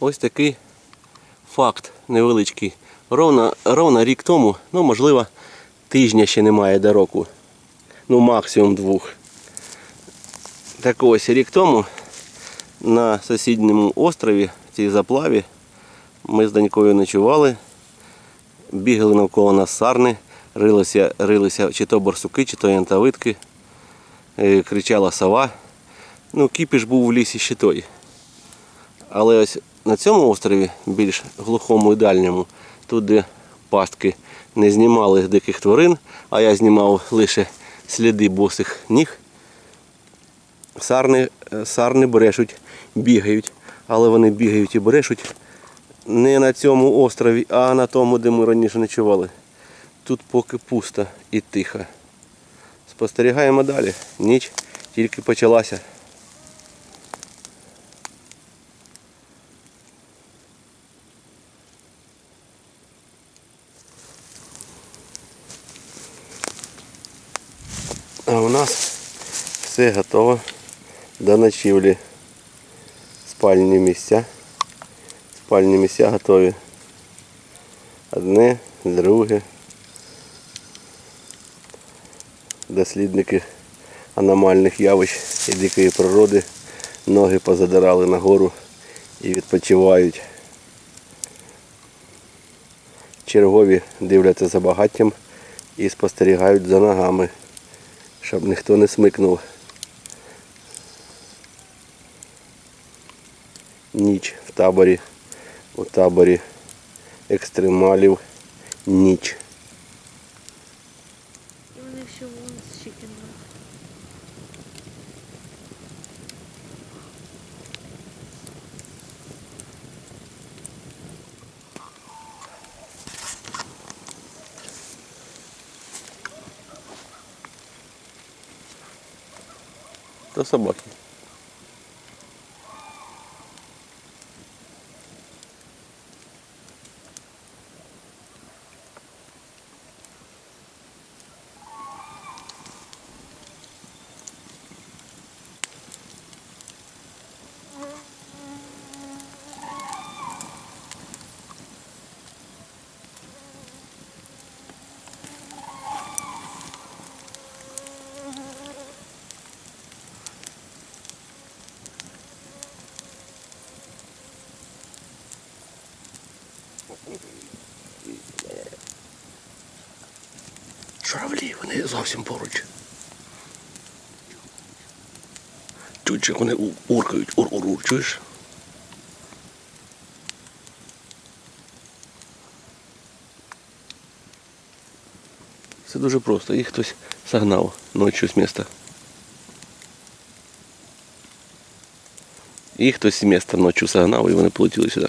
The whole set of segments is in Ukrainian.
ось такий факт невеличкий. Ровно, ровно рік тому, ну можливо, тижня ще немає до року. Ну максимум двох. Так ось рік тому на сусідньому острові, в цій заплаві, ми з донькою ночували, бігали навколо нас сарни, рилися, рилися чи то борсуки, чи то янтовидки, Е, кричала сова. Ну, кіпіш був в лісі ще той. Але ось на цьому острові, більш глухому і дальньому, тут де пастки не знімали диких тварин, а я знімав лише сліди босих ніг. Сарни, е, сарни брешуть, бігають, але вони бігають і брешуть не на цьому острові, а на тому, де ми раніше ночували. Тут поки пусто і тихо. Спостерігаємо далі. Ніч тільки почалася. У нас все готово до ночівлі. Спальні місця. Спальні місця готові. Одне, друге. Дослідники аномальних явищ і дикої природи ноги позадирали нагору і відпочивають. Чергові дивляться за багаттям і спостерігають за ногами, щоб ніхто не смикнув. Ніч в таборі, у таборі екстремалів ніч. І вони ще вон з чикіном. То собаки. Журавлі, вони зовсім поруч. Чуть як вони уркають, ур-ур-ур, чуєш? Все дуже просто. Їх хтось согнав ночі з міста. Їх хтось з міста ночі согнав і вони полетіли сюди.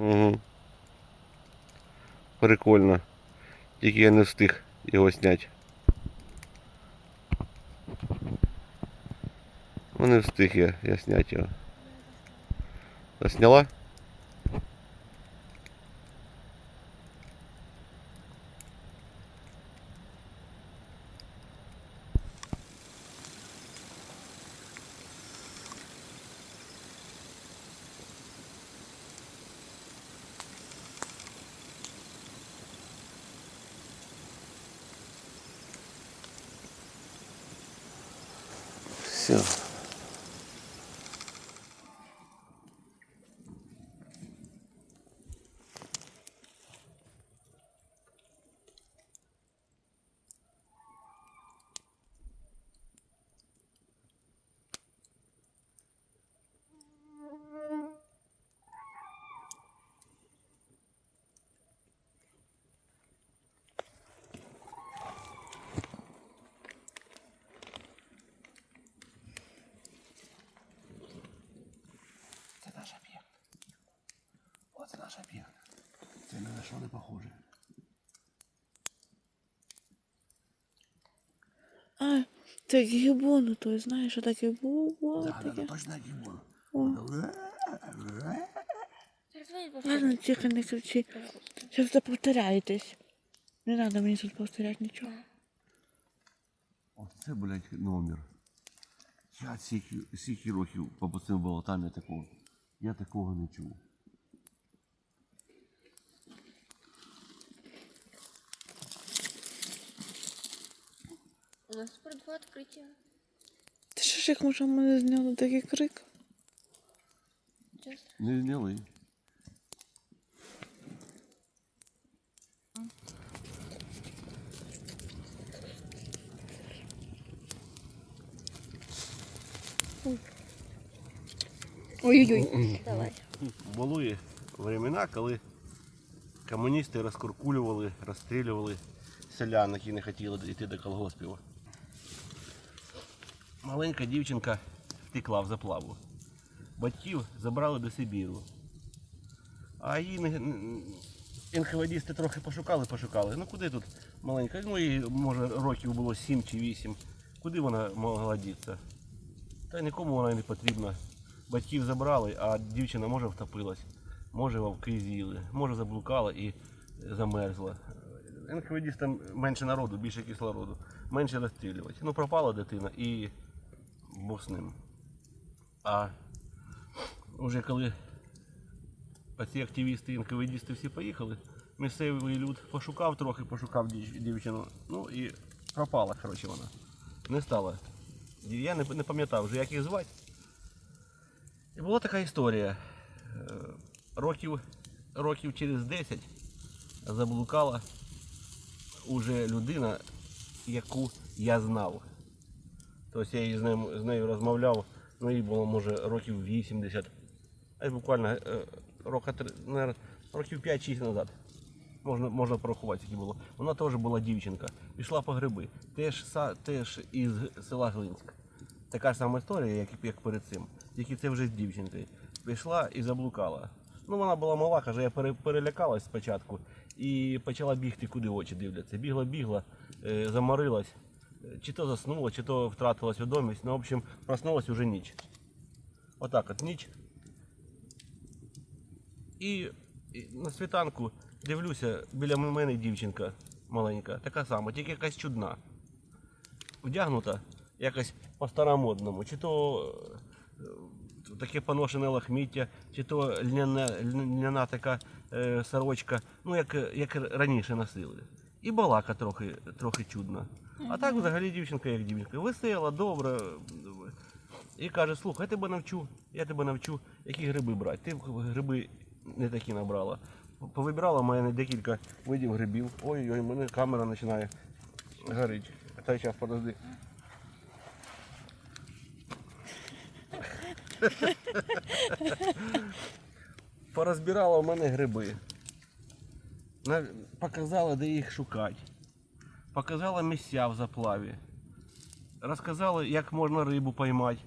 Угу. Прикольно. Тільки я не встиг його зняти. Ну не встиг я, я зняти його. Засняла? Все. Саша п'яна. Це ні на що не похоже. А, це гібон, той знаєш, що таке було. Да, да, да, точно гібон. Ладно, тихо, не кричи. Сейчас ви повторяєтесь. Не треба мені тут повторяти нічого. Оце, блядь, номер. Я стільки років по цим болотам я такого. Я такого не чув. У нас про два відкриття. Ти що ж як може мене зняли такий крик? Чесно. Не зняли. Ой-ой-ой. Давай. Були времена, коли комуністи розкуркулювали, розстрілювали селян, які не хотіли йти до колгоспів. Маленька дівчинка втекла в заплаву. Батьків забрали до Сибіру. А її НХВДісти трохи пошукали, пошукали. Ну куди тут маленька? Ну їй може років було 7 чи 8. Куди вона могла дітися? Та нікому вона не потрібна. Батьків забрали, а дівчина може втопилась, може вовки з'їли, може заблукала і замерзла. НХВДістам менше народу, більше кислороду, менше розстрілювати. Ну пропала дитина і Бог з ним. А вже коли ці активісти, НКВДісти всі поїхали, місцевий люд пошукав трохи, пошукав дівчину, ну і пропала, коротше, вона. Не стала. Я не, не пам'ятав вже, як їх звати. І була така історія. Е, Років, років через 10 заблукала уже людина, яку я знав. Тобто я з, ним, з нею розмовляв, ну їй було може років 80. А буквально е, рока, років 5-6 назад. Можна, можна порахувати, скільки було. Вона теж була дівчинка. Пішла по гриби. Теж, теж із села Глинськ. Така ж сама історія, як, як перед цим. Тільки це вже з дівчинкою. Пішла і заблукала. Ну, вона була мала, каже, я перелякалась спочатку і почала бігти, куди очі дивляться. Бігла, бігла, е, заморилась. Чи то заснула, чи то втратила свідомість. Ну, в общем, проснулась уже ніч. Отак от ніч. І, і на світанку дивлюся, біля мене дівчинка маленька, така сама, тільки якась чудна. Вдягнута якось по-старомодному, чи то е, таке поношене лахміття, чи то льняна, льняна така е, сорочка, ну як, як раніше носили. І балака трохи, трохи чудна. А так взагалі дівчинка як дівчинка. Весела, добра. І каже, слухай, я тебе навчу, я тебе навчу, які гриби брати. Ти гриби не такі набрала. Повибирала в мене декілька видів грибів. Ой-ой, мене камера починає горити. Та час подожди. Порозбирала в мене гриби. Показала, де їх шукати. Показала місця в заплаві. Розказали, як можна рибу поймати,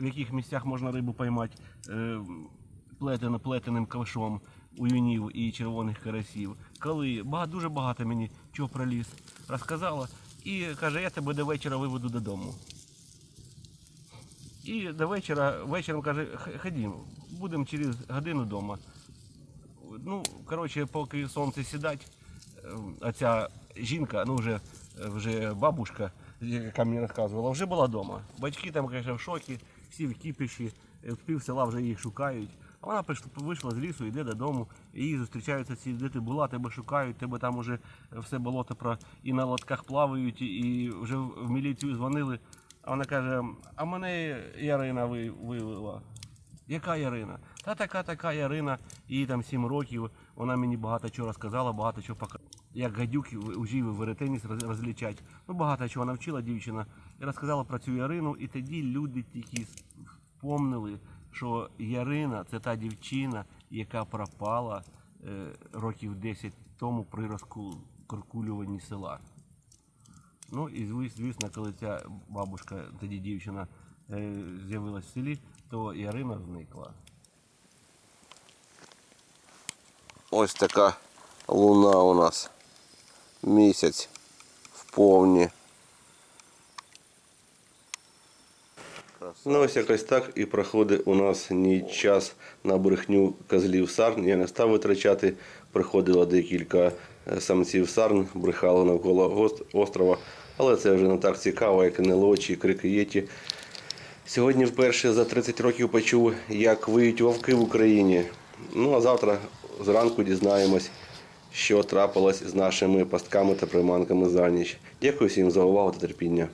в яких місцях можна рибу поймати е, плетено, плетеним ковшом у юнів і червоних карасів. Коли дуже багато мені чого проліз. Розказала і каже, я тебе до вечора виведу додому. І до вечора, вечором каже, «Х- ходім, будемо через годину вдома. Ну, коротше, поки сонце сідать, е, а ця жінка, ну вже, вже бабушка, яка мені розказувала, вже була вдома. Батьки там, звісно, в шокі, всі в кіпіші, е, в пів села вже їх шукають. А вона вийшла з лісу, йде додому, і їй зустрічаються ці, де ти була, тебе шукають, тебе там уже все болото про і на лотках плавають, і вже в міліцію дзвонили. А вона каже, а мене Ярина ви- вивела. Яка Ярина? Та така така Ярина, їй там 7 років, вона мені багато чого розказала, багато чого показала. Як гадюк ужів веретеніс роз- розлічать. Ну багато чого навчила дівчина. І розказала про цю Ярину, і тоді люди тільки вспомнили, що Ярина це та дівчина, яка пропала е, років 10 тому при розкуркулюванні села. Ну і звісно, коли ця бабушка, тоді дівчина, е, з'явилась в селі, то Ярина зникла. Ось така луна у нас. Місяць в повні. Ну ось якось так і проходить у нас ніч час на брехню козлів сарн. Я не став витрачати. Приходило декілька е, самців сарн, брехали навколо острова. Але це вже не так цікаво, як НЛО чи крики єті. Сьогодні вперше за 30 років почув, як виють вовки в Україні. Ну а завтра зранку дізнаємось, що трапилось з нашими пастками та приманками за ніч. Дякую всім за увагу та терпіння.